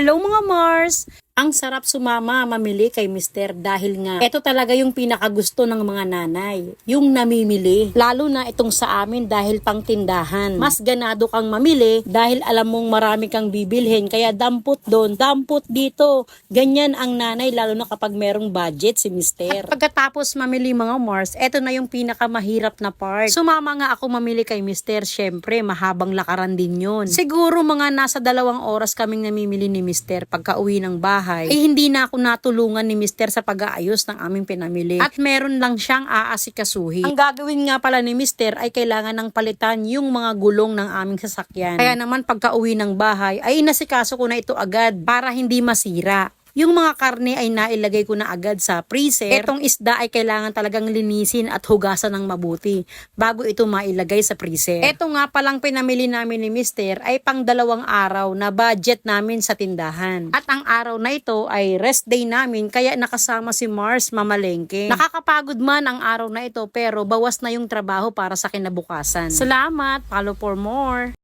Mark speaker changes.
Speaker 1: Hello mga Mars! Ang sarap sumama mamili kay Mister dahil nga ito talaga yung pinakagusto ng mga nanay, yung namimili. Lalo na itong sa amin dahil pang tindahan. Mas ganado kang mamili dahil alam mong marami kang bibilhin kaya dampot doon, dampot dito. Ganyan ang nanay lalo na kapag merong budget si Mister. At pagkatapos mamili mga Mars, ito na yung pinakamahirap na part. Sumama nga ako mamili kay Mister, syempre mahabang lakaran din yun. Siguro mga nasa dalawang oras kaming namimili ni Mister pagka uwi ng bahay, eh hindi na ako natulungan ni Mister sa pag-aayos ng aming pinamili. At meron lang siyang aasikasuhin. Ang gagawin nga pala ni Mister ay kailangan ng palitan yung mga gulong ng aming sasakyan. Kaya naman pagka uwi ng bahay ay inasikaso ko na ito agad para hindi masira. Yung mga karne ay nailagay ko na agad sa freezer. Etong isda ay kailangan talagang linisin at hugasan ng mabuti bago ito mailagay sa freezer. Eto nga palang pinamili namin ni Mister ay pang dalawang araw na budget namin sa tindahan. At ang araw na ito ay rest day namin kaya nakasama si Mars mamalengke. Nakakapagod man ang araw na ito pero bawas na yung trabaho para sa kinabukasan. Salamat! Follow for more!